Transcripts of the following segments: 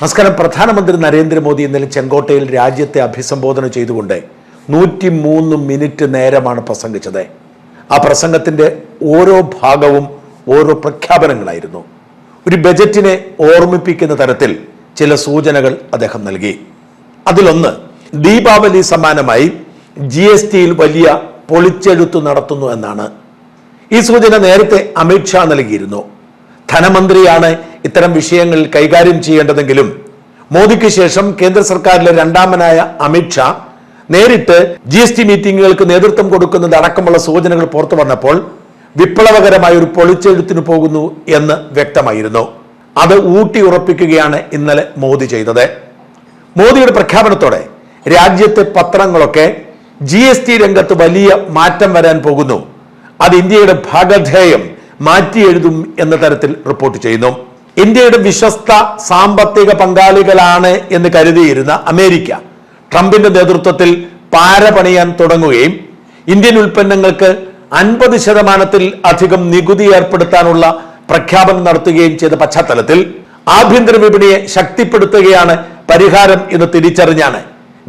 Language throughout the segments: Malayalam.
നമസ്കാരം. പ്രധാനമന്ത്രി നരേന്ദ്രമോദി ഇന്നലെ ചെങ്കോട്ടയിൽ രാജ്യത്തെ അഭിസംബോധന ചെയ്തുകൊണ്ട് നൂറ്റി മൂന്ന് മിനിറ്റ് നേരമാണ് പ്രസംഗിച്ചത്. ആ പ്രസംഗത്തിന്റെ ഓരോ ഭാഗവും ഓരോ പ്രഖ്യാപനങ്ങളായിരുന്നു. ഒരു ബജറ്റിനെ ഓർമ്മിപ്പിക്കുന്ന തരത്തിൽ ചില സൂചനകൾ അദ്ദേഹം നൽകി. അതിലൊന്ന് ദീപാവലി സമ്മാനമായി ജി എസ് ടിയിൽ വലിയ പൊളിച്ചെഴുത്തു നടത്തുന്നു എന്നാണ്. ഈ സൂചന നേരത്തെ അമിത്ഷാ നൽകിയിരുന്നു. ധനമന്ത്രിയാണ് ഇത്തരം വിഷയങ്ങൾ കൈകാര്യം ചെയ്യേണ്ടതെങ്കിലും മോദിക്ക് ശേഷം കേന്ദ്ര സർക്കാരിലെ രണ്ടാമനായ അമിത്ഷാ നേരിട്ട് ജി എസ് ടി മീറ്റിംഗുകൾക്ക് നേതൃത്വം കൊടുക്കുന്നത് അടക്കമുള്ള സൂചനകൾ പുറത്തു വന്നപ്പോൾ വിപ്ലവകരമായ ഒരു പൊളിച്ചെഴുത്തിന് പോകുന്നു എന്ന് വ്യക്തമായിരുന്നു. അത് ഊട്ടി ഉറപ്പിക്കുകയാണ് ഇന്നലെ മോദി ചെയ്തത്. മോദിയുടെ പ്രഖ്യാപനത്തോടെ രാജ്യത്തെ പത്രങ്ങളൊക്കെ ജി രംഗത്ത് വലിയ മാറ്റം വരാൻ പോകുന്നു. അത് ഇന്ത്യയുടെ ഭാഗധേയം മാറ്റി എഴുതും എന്ന തരത്തിൽ റിപ്പോർട്ട് ചെയ്യുന്നു. ഇന്ത്യയുടെ വിശ്വസ്ത സാമ്പത്തിക പങ്കാളികളാണ് എന്ന് കരുതിയിരുന്ന അമേരിക്ക ട്രംപിന്റെ നേതൃത്വത്തിൽ പാര പണിയാൻ തുടങ്ങുകയും ഇന്ത്യൻ ഉൽപ്പന്നങ്ങൾക്ക് അൻപത് ശതമാനത്തിൽ അധികം നികുതി ഏർപ്പെടുത്താനുള്ള പ്രഖ്യാപനം നടത്തുകയും ചെയ്ത പശ്ചാത്തലത്തിൽ ആഭ്യന്തര വിപണിയെ ശക്തിപ്പെടുത്തുകയാണ് പരിഹാരം എന്ന് തിരിച്ചറിഞ്ഞാണ്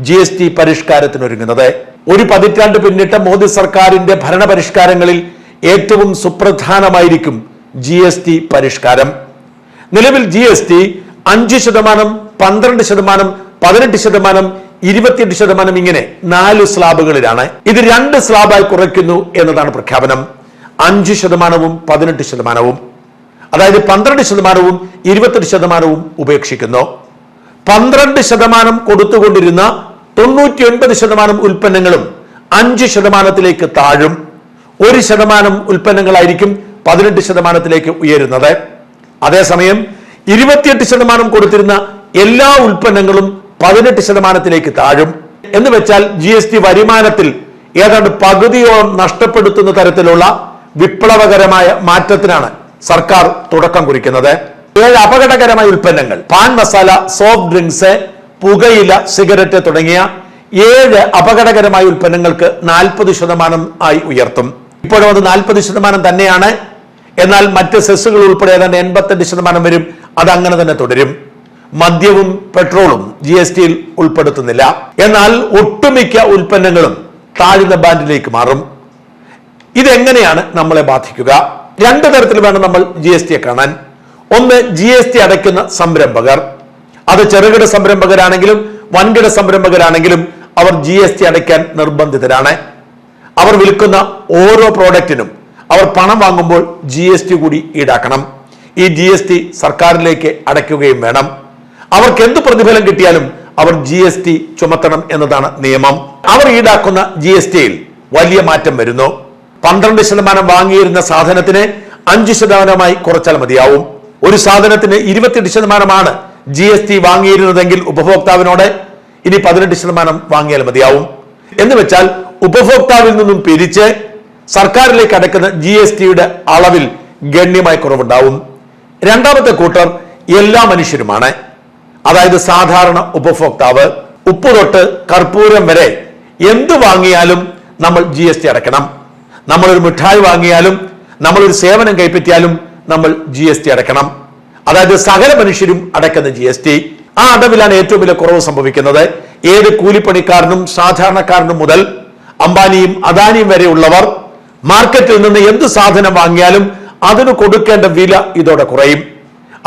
ജി എസ് ടി പരിഷ്കാരത്തിനൊരുങ്ങുന്നത്. ഒരു പതിറ്റാണ്ട് പിന്നിട്ട മോദി സർക്കാരിന്റെ ഭരണപരിഷ്കാരങ്ങളിൽ ഏറ്റവും സുപ്രധാനമായിരിക്കും ജി എസ് ടി പരിഷ്കാരം. നിലവിൽ ജി എസ് ടി അഞ്ച് ശതമാനം പന്ത്രണ്ട് ശതമാനം പതിനെട്ട് ശതമാനം ഇരുപത്തിയെട്ട് ശതമാനം ഇങ്ങനെ നാല് സ്ലാബുകളിലാണ്. ഇത് രണ്ട് സ്ലാബായി കുറയ്ക്കുന്നു എന്നതാണ് പ്രഖ്യാപനം. അഞ്ച് ശതമാനവും പതിനെട്ട് ശതമാനവും. അതായത് പന്ത്രണ്ട് ശതമാനവും ഇരുപത്തെട്ട് ശതമാനവും ഉപേക്ഷിക്കുന്നു. പന്ത്രണ്ട് ശതമാനം കൊടുത്തുകൊണ്ടിരുന്ന തൊണ്ണൂറ്റി ഒൻപത് ശതമാനം ഉൽപ്പന്നങ്ങളും അഞ്ച് ശതമാനത്തിലേക്ക് താഴും. ഒരു ശതമാനം ഉൽപ്പന്നങ്ങളായിരിക്കും പതിനെട്ട് ശതമാനത്തിലേക്ക് ഉയരുന്നത്. അതേസമയം ഇരുപത്തിയെട്ട് ശതമാനം കൊടുത്തിരുന്ന എല്ലാ ഉൽപ്പന്നങ്ങളും പതിനെട്ട് ശതമാനത്തിലേക്ക് താഴും. എന്ന് വെച്ചാൽ ജി എസ് ടി വരുമാനത്തിൽ ഏതാണ്ട് പകുതിയോളം നഷ്ടപ്പെടുത്തുന്ന തരത്തിലുള്ള വിപ്ലവകരമായ മാറ്റത്തിനാണ് സർക്കാർ തുടക്കം കുറിക്കുന്നത്. ഏഴ് അപകടകരമായ ഉൽപ്പന്നങ്ങൾ പാൻ മസാല സോഫ്റ്റ് ഡ്രിങ്ക്സ് പുകയില സിഗരറ്റ് തുടങ്ങിയ ഏഴ് അപകടകരമായ ഉൽപ്പന്നങ്ങൾക്ക് നാൽപ്പത് ശതമാനം ആയി ഉയർത്തും. ഇപ്പോഴും അത് നാൽപ്പത് ശതമാനം തന്നെയാണ്. എന്നാൽ മറ്റ് സെസ്സുകൾ ഉൾപ്പെടെ ഏതാണ്ട് എൺപത്തെട്ട് ശതമാനം വരും. അത് അങ്ങനെ തന്നെ തുടരും. മദ്യവും പെട്രോളും ജി എസ് ടിയിൽ ഉൾപ്പെടുത്തുന്നില്ല. എന്നാൽ ഒട്ടുമിക്ക ഉൽപ്പന്നങ്ങളും താഴ്ന്ന ബാൻഡിലേക്ക് മാറും. ഇതെങ്ങനെയാണ് നമ്മളെ ബാധിക്കുക? രണ്ട് തരത്തിൽ വേണം നമ്മൾ ജി എസ് ടിയെ കാണാൻ. ഒന്ന് ജി എസ് ടി അടയ്ക്കുന്ന സംരംഭകർ. അത് ചെറുകിട സംരംഭകരാണെങ്കിലും വൻകിട സംരംഭകരാണെങ്കിലും അവർ ജി എസ് ടി അടയ്ക്കാൻ നിർബന്ധിതരാണ്. അവർ വിൽക്കുന്ന ഓരോ പ്രോഡക്റ്റിനും അവർ പണം വാങ്ങുമ്പോൾ ജി എസ് ടി കൂടി ഈടാക്കണം. ഈ ജി എസ് ടി സർക്കാരിലേക്ക് അടയ്ക്കുകയും വേണം. അവർക്ക് എന്ത് പ്രതിഫലം കിട്ടിയാലും അവർ ജി എസ് ടി ചുമത്തണം എന്നതാണ് നിയമം. അവർ ഈടാക്കുന്ന ജി എസ് ടിയിൽ വലിയ മാറ്റം വരുന്നു. പന്ത്രണ്ട് ശതമാനം വാങ്ങിയിരുന്ന സാധനത്തിന് അഞ്ച് ശതമാനമായി കുറച്ചാൽ മതിയാവും. ഒരു സാധനത്തിന് ഇരുപത്തിയെട്ട് ശതമാനമാണ് ജി എസ് ടി വാങ്ങിയിരുന്നതെങ്കിൽ ഉപഭോക്താവിനോട് ഇനി പതിനെട്ട് ശതമാനം വാങ്ങിയാൽ മതിയാവും. എന്ന് വെച്ചാൽ ഉപഭോക്താവിൽ നിന്നും പിരിച്ച് സർക്കാരിലേക്ക് അടക്കുന്ന ജി എസ് ടിയുടെ അളവിൽ ഗണ്യമായി കുറവുണ്ടാവും. രണ്ടാമത്തെ കൂട്ടർ എല്ലാ മനുഷ്യരുമാണ്. അതായത് സാധാരണ ഉപഭോക്താവ് ഉപ്പ് തൊട്ട് കർപ്പൂരം വരെ എന്തു വാങ്ങിയാലും നമ്മൾ ജി എസ് ടി അടയ്ക്കണം. നമ്മളൊരു മിഠായി വാങ്ങിയാലും നമ്മളൊരു സേവനം കൈപ്പറ്റിയാലും നമ്മൾ ജി എസ് ടി അടയ്ക്കണം. അതായത് സകല മനുഷ്യരും അടക്കുന്ന ജി എസ് ടി. ആ അടവിലാണ് ഏറ്റവും വലിയ കുറവ് സംഭവിക്കുന്നത്. ഏത് കൂലിപ്പണിക്കാരനും സാധാരണക്കാരനും മുതൽ അംബാനിയും അദാനിയും വരെയുള്ളവർ മാർക്കറ്റിൽ നിന്ന് എന്ത് സാധനം വാങ്ങിയാലും അതിന് കൊടുക്കേണ്ട വില ഇതോടെ കുറയും.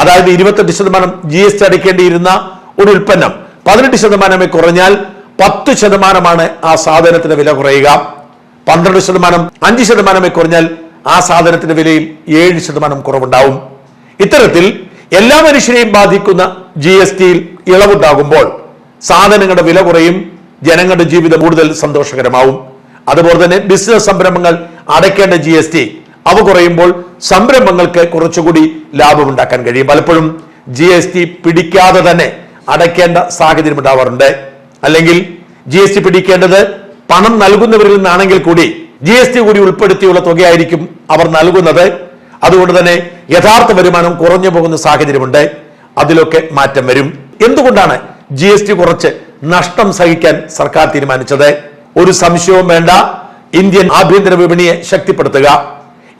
അതായത് ഇരുപത്തെട്ട് ശതമാനം ജി എസ് ടി അടയ്ക്കേണ്ടിയിരുന്ന ഒരു ഉൽപ്പന്നം പതിനെട്ട് ശതമാനമേ കുറഞ്ഞാൽ പത്ത് ശതമാനമാണ് ആ സാധനത്തിന്റെ വില കുറയുക. പന്ത്രണ്ട് ശതമാനം അഞ്ച് ശതമാനമേ കുറഞ്ഞാൽ ആ സാധനത്തിന്റെ വിലയിൽ ഏഴ് ശതമാനം കുറവുണ്ടാവും. ഇത്തരത്തിൽ എല്ലാ മനുഷ്യരെയും ബാധിക്കുന്ന ജി എസ് ടിയിൽ ഇളവുണ്ടാകുമ്പോൾ സാധനങ്ങളുടെ വില കുറയും ജനങ്ങളുടെ ജീവിതം കൂടുതൽ സന്തോഷകരമാവും. അതുപോലെ തന്നെ ബിസിനസ് സംരംഭങ്ങൾ അടയ്ക്കേണ്ട ജി എസ് ടി അവ കുറയുമ്പോൾ സംരംഭങ്ങൾക്ക് കുറച്ചുകൂടി ലാഭമുണ്ടാക്കാൻ കഴിയും. പലപ്പോഴും ജി എസ് ടി പിടിക്കാതെ തന്നെ അടയ്ക്കേണ്ട സാഹചര്യം ഉണ്ടാവാറുണ്ട്. അല്ലെങ്കിൽ ജി എസ് ടി പിടിക്കേണ്ടത് പണം നൽകുന്നവരിൽ നിന്നാണെങ്കിൽ കൂടി ജി എസ് ടി കൂടി ഉൾപ്പെടുത്തിയുള്ള തുകയായിരിക്കും അവർ നൽകുന്നത്. അതുകൊണ്ട് തന്നെ യഥാർത്ഥ വരുമാനം കുറഞ്ഞു പോകുന്ന സാഹചര്യമുണ്ട്. അതിലൊക്കെ മാറ്റം വരും. എന്തുകൊണ്ടാണ് ജി എസ് ടി കുറച്ച് നഷ്ടം സഹിക്കാൻ സർക്കാർ തീരുമാനിച്ചത്. ഒരു സംശയവും വേണ്ട. ഇന്ത്യൻ ആഭ്യന്തര വിപണിയെ ശക്തിപ്പെടുത്തുക.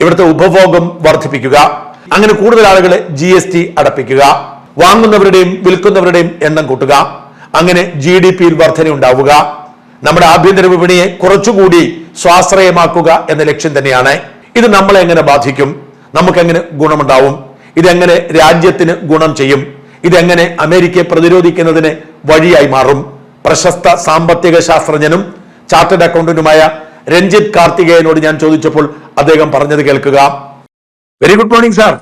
ഇവിടുത്തെ ഉപഭോഗം വർദ്ധിപ്പിക്കുക. അങ്ങനെ കൂടുതൽ ആളുകളെ ജി എസ് ടി അടപ്പിക്കുക. വാങ്ങുന്നവരുടെയും വിൽക്കുന്നവരുടെയും എണ്ണം കൂട്ടുക. അങ്ങനെ ജി ഡി പിയിൽ വർധനയുണ്ടാവുക. നമ്മുടെ ആഭ്യന്തര വിപണിയെ കുറച്ചുകൂടി സ്വാശ്രയമാക്കുക എന്ന ലക്ഷ്യം തന്നെയാണ്. ഇത് നമ്മളെ എങ്ങനെ ബാധിക്കും? നമുക്കെങ്ങനെ ഗുണമുണ്ടാവും? ഇതെങ്ങനെ രാജ്യത്തിന് ഗുണം ചെയ്യും? ഇതെങ്ങനെ അമേരിക്കയെ പ്രതിരോധിക്കുന്നതിന് വഴിയായി മാറും. പ്രശസ്ത സാമ്പത്തിക ശാസ്ത്രജ്ഞനും ചാർട്ടേഡ് അക്കൗണ്ടന്റുമായ രഞ്ജിത് കാർത്തികേയനോട് ഞാൻ ചോദിച്ചപ്പോൾ അദ്ദേഹം പറഞ്ഞത് കേൾക്കുക. Very good morning sir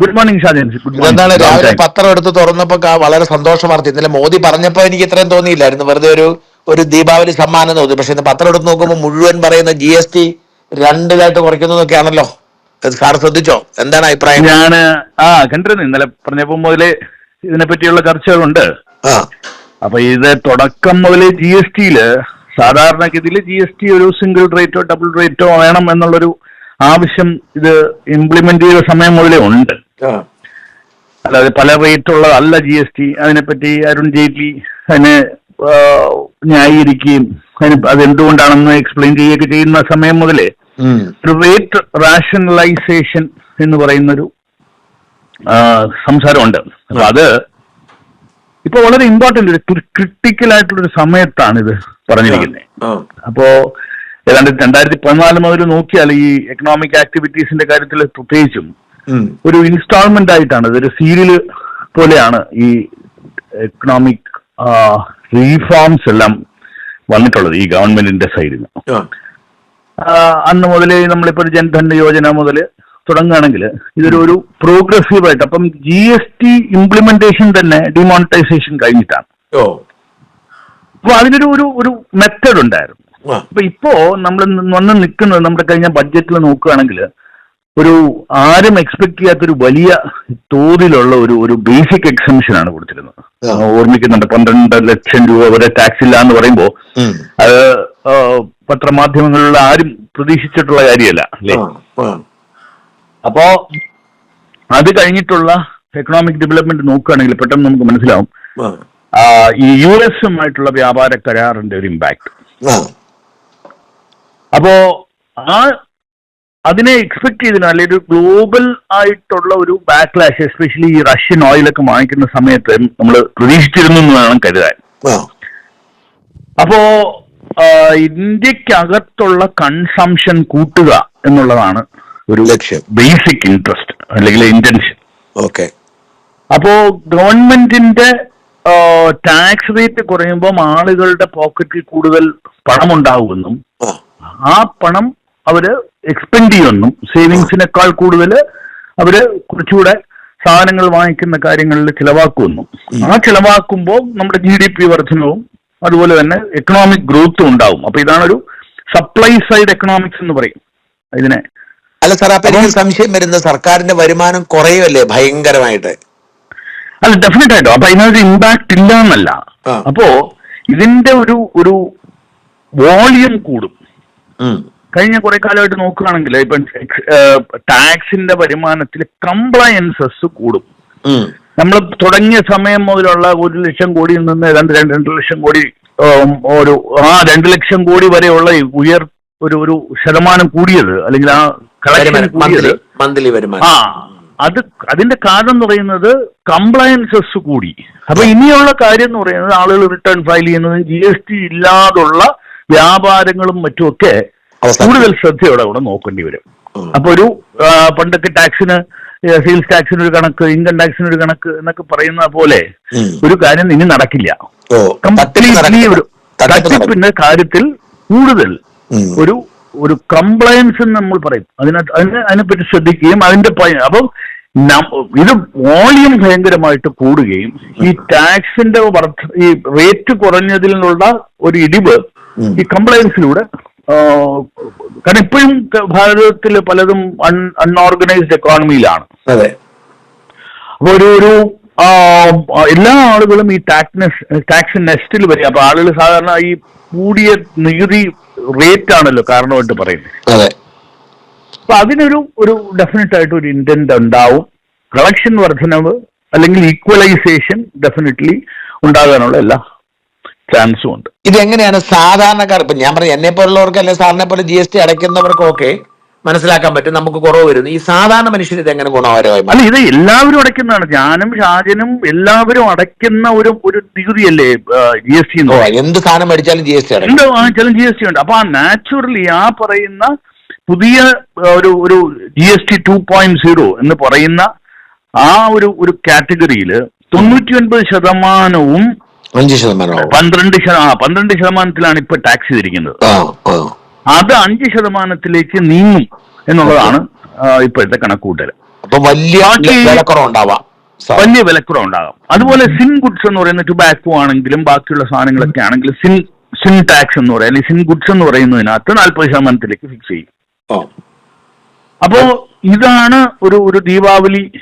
good morning Shajan എന്താണ് രാവിലെ പത്രം എടുത്ത് തുറന്നപ്പോ വളരെ സന്തോഷം വാർത്ത ഇന്നലെ മോദി പറഞ്ഞപ്പോ എനിക്ക് ഇത്രയും തോന്നിയില്ലായിരുന്നു. വെറുതെ ഒരു ഒരു ദീപാവലി സമ്മാനം തോന്നി. പക്ഷെ ഇന്ന് പത്രം എടുത്ത് നോക്കുമ്പോൾ മുഴുവൻ പറയുന്ന ജി എസ് ടി രണ്ടിലായിട്ട് കുറയ്ക്കുന്നതൊക്കെയാണല്ലോ. സാർ ശ്രദ്ധിച്ചോ? എന്താണ് അഭിപ്രായം? ഞാൻ ആ കണ്ടിരുന്നു. ഇന്നലെ പറഞ്ഞപ്പോ മുതലേ ഇതിനെ പറ്റിയുള്ള ചർച്ചകളുണ്ട് അപ്പൊ ഇത് തുടക്കം മുതൽ ജി എസ് ടിയിൽ സാധാരണഗതിയിൽ ജി എസ് ടി ഒരു സിംഗിൾ റേറ്റോ ഡബിൾ റേറ്റോ വേണം എന്നുള്ളൊരു ആവശ്യം ഇത് ഇംപ്ലിമെന്റ് ചെയ്ത സമയം മുതലേ ഉണ്ട്. അല്ലാതെ പല റേറ്റ് ഉള്ളതല്ല ജി എസ് ടി അതിനെപ്പറ്റി അരുൺ ജെയ്റ്റ്ലി അതിനെ ന്യായീകരിക്കുകയും അതിന് അതെന്തുകൊണ്ടാണെന്ന് എക്സ്പ്ലെയിൻ ചെയ്യുകയൊക്കെ ചെയ്യുന്ന സമയം മുതലേ ഒരു റേറ്റ് റാഷണലൈസേഷൻ എന്ന് പറയുന്നൊരു സംസാരമുണ്ട്. അപ്പൊ അത് ഇപ്പൊ വളരെ ഇമ്പോർട്ടന്റ് ഒരു ക്രിട്ടിക്കൽ ആയിട്ടുള്ള ഒരു സമയത്താണ് ഇത് പറഞ്ഞിരിക്കുന്നത് അപ്പോ ഏതാണ്ട് രണ്ടായിരത്തി പതിനാല് മുതൽ നോക്കിയാൽ ഈ എക്കണോമിക് ആക്ടിവിറ്റീസിന്റെ കാര്യത്തിൽ പ്രത്യേകിച്ചും ഒരു ഇൻസ്റ്റാൾമെന്റ് ആയിട്ടാണ് ഇതൊരു സീരിയൽ പോലെയാണ് ഈ എക്കണോമിക് റീഫോംസ് എല്ലാം വന്നിട്ടുള്ളത് ഈ ഗവൺമെന്റിന്റെ സൈഡിൽ നിന്ന് അന്ന് മുതൽ നമ്മളിപ്പോൾ ഒരു ജൻധൻ യോജന മുതൽ തുടങ്ങുകയാണെങ്കിൽ ഇതൊരു ഒരു പ്രോഗ്രസീവ് ആയിട്ട് അപ്പം ജി എസ് ടി ഇംപ്ലിമെന്റേഷൻ തന്നെ ഡിമോണിറ്റൈസേഷൻ കഴിഞ്ഞിട്ടാണ്. അപ്പൊ അതിനൊരു ഒരു ഒരു മെത്തേഡ് ഉണ്ടായിരുന്നു. അപ്പൊ ഇപ്പോ നമ്മൾ വന്ന് നിൽക്കുന്നത് നമ്മുടെ കഴിഞ്ഞ ബഡ്ജറ്റിൽ നോക്കുകയാണെങ്കിൽ ഒരു ആരും എക്സ്പെക്ട് ചെയ്യാത്തൊരു വലിയ തോതിലുള്ള ഒരു ഒരു ബേസിക് എക്സംഷൻ ആണ് കൊടുത്തിരുന്നത്. ഓർമ്മിക്കുന്നുണ്ട് പന്ത്രണ്ട് ലക്ഷം രൂപ വരെ ടാക്സ് ഇല്ല എന്ന് പറയുമ്പോൾ അത് പത്രമാധ്യമങ്ങളിൽ ആരും പ്രതീക്ഷിച്ചിട്ടുള്ള കാര്യമല്ല അല്ലേ? അപ്പോ അത് കഴിഞ്ഞിട്ടുള്ള എക്കണോമിക് ഡെവലപ്മെന്റ് നോക്കുകയാണെങ്കിൽ പെട്ടെന്ന് നമുക്ക് മനസ്സിലാവും. ഈ യു എസുമായിട്ടുള്ള വ്യാപാര കരാറിന്റെ ഒരു ഇമ്പാക്ട് അപ്പോ ആ അതിനെ എക്സ്പെക്ട് ചെയ്തില്ല അല്ലെങ്കിൽ ഒരു ഗ്ലോബൽ ആയിട്ടുള്ള ഒരു ബാക്ക്ലാഷ് എസ്പെഷ്യലി ഈ റഷ്യൻ ഓയിലൊക്കെ വാങ്ങിക്കുന്ന സമയത്ത് നമ്മൾ പ്രതീക്ഷിച്ചിരുന്നു എന്ന് വേണം കരുതാൻ. അപ്പോ ഇന്ത്യക്കകത്തുള്ള കൺസംഷൻ കൂട്ടുക എന്നുള്ളതാണ് ഒരു ലക്ഷ്യം. ബേസിക് ഇൻട്രസ്റ്റ് അല്ലെങ്കിൽ ഇന്റൻഷൻ ഓക്കെ അപ്പോ ഗവൺമെന്റിന്റെ ടാക്സ് റേറ്റ് കുറയുമ്പോൾ ആളുകളുടെ പോക്കറ്റിൽ കൂടുതൽ പണം ഉണ്ടാവുമെന്നും ആ പണം അവർ എക്സ്പെൻഡ് ചെയ്യുമെന്നും സേവിങ്സിനേക്കാൾ കൂടുതൽ അവർ കുറച്ചുകൂടെ സാധനങ്ങൾ വാങ്ങിക്കുന്ന കാര്യങ്ങളിൽ ചിലവാക്കുമെന്നും. ആ ചിലവാക്കുമ്പോൾ നമ്മുടെ ജി ഡി പി വർധനവും അതുപോലെ തന്നെ എക്കണോമിക് ഗ്രോത്തും ഉണ്ടാവും. അപ്പൊ ഒരു സപ്ലൈ സൈഡ് എക്കണോമിക്സ് എന്ന് പറയും. ഇതിനെ അല്ല സാർ അപ്പൊ എനിക്ക് സംശയം വരുന്ന സർക്കാരിന്റെ വരുമാനം കുറയുമല്ലേ ഭയങ്കരമായിട്ട്? അല്ല ഡെഫിനറ്റ് ആയിട്ടും. അപ്പൊ അതിനൊരു ഇമ്പാക്ട് ഇല്ല എന്നല്ല അപ്പോ ഇതിന്റെ ഒരു ഒരു വോളിയം കൂടും. കഴിഞ്ഞ കുറെ കാലമായിട്ട് നോക്കുകയാണെങ്കിൽ ഇപ്പൊ ടാക്സിന്റെ വരുമാനത്തിൽ കംപ്ലയൻസസ് കൂടും. നമ്മൾ തുടങ്ങിയ സമയം മുതലുള്ള ഒരു ലക്ഷം കോടിയിൽ നിന്ന് ഏതാണ്ട് രണ്ട് രണ്ട് ലക്ഷം കോടി ഒരു ആ രണ്ട് ലക്ഷം കോടി വരെയുള്ള ഉയർ ഒരു ഒരു ശതമാനം കൂടിയത്. അല്ലെങ്കിൽ ആ മന്ത്ലി വരുമാനം ആ അത് അതിന്റെ കാരണം എന്ന് പറയുന്നത് കംപ്ലയൻസസ് കൂടി. അപ്പൊ ഇനിയുള്ള കാര്യം എന്ന് പറയുന്നത് ആളുകൾ റിട്ടേൺ ഫയൽ ചെയ്യുന്നത് ജി എസ് ടി ഇല്ലാതുള്ള വ്യാപാരങ്ങളും മറ്റുമൊക്കെ. കൂടുതൽ ശ്രദ്ധയോടെ കൂടെ നോക്കേണ്ടി വരും. അപ്പൊ ഒരു പണ്ടൊക്കെ ടാക്സിന് സെയിൽസ് ടാക്സിന് ഒരു കണക്ക് ഇൻകം ടാക്സിന് ഒരു കണക്ക് എന്നൊക്കെ പറയുന്ന പോലെ ഒരു കാര്യം ഇനി നടക്കില്ല. കംപ്ലീറ്റ്ലി. ഒരു തട്ടിപ്പിന്റെ കാര്യത്തിൽ കൂടുതൽ ഒരു ഒരു കംപ്ലയൻസ് എന്ന് നമ്മൾ പറയും. അതിനകത്ത് അതിനെ അതിനെപ്പറ്റി ശ്രദ്ധിക്കുകയും അതിന്റെ അപ്പം ഇത് വോളിയം ഭയങ്കരമായിട്ട് കൂടുകയും ഈ ടാക്സിന്റെ വർദ്ധ ഈ റേറ്റ് കുറഞ്ഞതിൽ നിന്നുള്ള ഒരു ഇടിവ് ഈ കംപ്ലയൻസിലൂടെ കാരണം ഇപ്പോഴും ഭാരതത്തിൽ പലതും അൺ അൺഓർഗനൈസ്ഡ് എക്കോണമിയിലാണ് അതെ. അപ്പൊ ഒരു ഒരു എല്ലാ ആളുകളും ഈ ടാക്സ് ടാക്സ് നെസ്റ്റിൽ വരിക അപ്പൊ ആളുകൾ സാധാരണ ഈ കൂടിയ നികുതി റേറ്റ് ആണല്ലോ കാരണമായിട്ട് പറയുന്നത്. അപ്പൊ അതിനൊരു ഒരു ഡെഫിനറ്റ് ആയിട്ട് ഒരു ഇന്റന്റ് ഉണ്ടാവും. കളക്ഷൻ വർധനവ് അല്ലെങ്കിൽ ഈക്വലൈസേഷൻ ഡെഫിനറ്റ്ലി ഉണ്ടാകാനുള്ള എല്ലാ ചാൻസും ഉണ്ട്. ഇത് എങ്ങനെയാണ് സാധാരണക്കാർ ഇപ്പൊ ഞാൻ പറഞ്ഞു എന്നെ പോലുള്ളവർക്ക് അല്ലെങ്കിൽ സാറിനെ പോലെ ജി എസ് ടി അടയ്ക്കുന്നവർക്കൊക്കെ മനസ്സിലാക്കാൻ പറ്റും നമുക്ക് കുറവ് വരുന്നു. ഈ സാധാരണ മനുഷ്യന് ഇത് എങ്ങനെ ഗുണകരമായി? അല്ല ഇത് എല്ലാവരും അടയ്ക്കുന്നതാണ്. ഞാനും ഷാജനും എല്ലാവരും അടയ്ക്കുന്ന ഒരു ഒരു നികുതിയല്ലേ ജി എസ് ടി എന്ത് സാധനം മേടിച്ചാലും ജി എസ് ടി എന്ത് ഉണ്ട് വാങ്ങിച്ചാലും ജി എസ് ടി ഉണ്ട്. അപ്പൊ ആ നാച്ചുറലി ആ പറയുന്ന പുതിയ ഒരു ഒരു G S T two point zero എന്ന് പറയുന്ന ആ ഒരു ഒരു കാറ്റഗറിയിൽ തൊണ്ണൂറ്റി ഒൻപത് ശതമാനവും അഞ്ച് ശതമാനം പന്ത്രണ്ട് ശത- പന്ത്രണ്ട് ശതമാനത്തിലാണ് ഇപ്പൊ ടാക്സ് ചെയ്തിരിക്കുന്നത്. അത് അഞ്ച് ശതമാനത്തിലേക്ക് നീങ്ങും എന്നുള്ളതാണ് ഇപ്പോഴത്തെ കണക്കൂട്ടൽ വലിയ ഉണ്ടാവാം. വലിയ വിലക്കുറവ് ഉണ്ടാകാം. അതുപോലെ സിൻ ഗുഡ്സ് എന്ന് പറയുന്ന ടുബാക്കോ ആണെങ്കിലും ബാക്കിയുള്ള സാധനങ്ങളൊക്കെ ആണെങ്കിലും സിൻ സിൻ ടാക്സ് എന്ന് പറയാം അല്ലെങ്കിൽ സിൻ ഗുഡ്സ് എന്ന് പറയുന്നതിനകത്ത് നാൽപ്പത് ശതമാനത്തിലേക്ക് ഫിക്സ് ചെയ്യും. അപ്പോ ഇതാണ് ഒരു ഒരു ദീപാവലി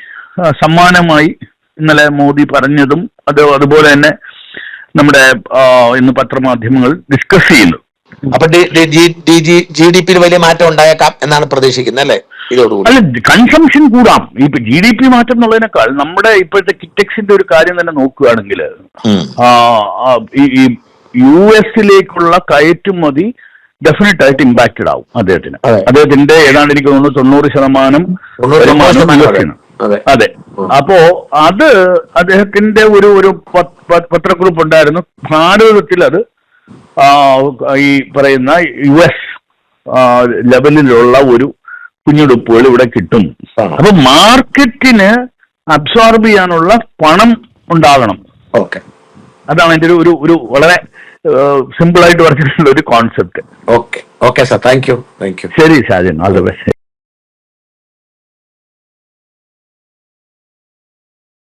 സമ്മാനമായി ഇന്നലെ മോദി പറഞ്ഞതും അത് അതുപോലെ തന്നെ നമ്മുടെ ഇന്ന് പത്രമാധ്യമങ്ങൾ ഡിസ്കസ് ചെയ്യുന്നു. അപ്പൊ ജി ഡി പിയിൽ വലിയ മാറ്റം ഉണ്ടായേക്കാം എന്നാണ് പ്രതീക്ഷിക്കുന്നത് അല്ലേ? ഇതോടുകൂടി. അല്ല കൺസംഷൻ കൂടാം. ഇപ്പൊ ജി ഡി പി മാറ്റം എന്നുള്ളതിനേക്കാൾ നമ്മുടെ ഇപ്പോഴത്തെ കിറ്റക്സിന്റെ ഒരു കാര്യം തന്നെ നോക്കുകയാണെങ്കിൽ യു എസിലേക്കുള്ള കയറ്റുമതി ഡെഫിനറ്റ് ആയിട്ട് ഇമ്പാക്റ്റഡ് ആവും അദ്ദേഹത്തിന്. അദ്ദേഹത്തിന്റെ ഏതാണ്ട് എനിക്ക് തോന്നുന്നു തൊണ്ണൂറ് ശതമാനം അതെ. അപ്പോ അത് അദ്ദേഹത്തിന്റെ ഒരു ഒരു പത്രക്കുറിപ്പ് ഉണ്ടായിരുന്നു. ഭാരതത്തിൽ അത് ഈ പറയുന്ന യു എസ് ലെവലിലുള്ള ഒരു കുഞ്ഞുടുപ്പുകൾ ഇവിടെ കിട്ടും. അപ്പൊ മാർക്കറ്റിന് അബ്സോർബ് ചെയ്യാനുള്ള പണം ഉണ്ടാകണം. ഓക്കെ. അതാണ് എന്റെ ഒരു ഒരു ഒരു വളരെ സിമ്പിൾ ആയിട്ട് പറഞ്ഞിട്ടുള്ള ഒരു concept. Okay. Okay sir. Thank you. Thank you. ശരി സാജൻ. All the best.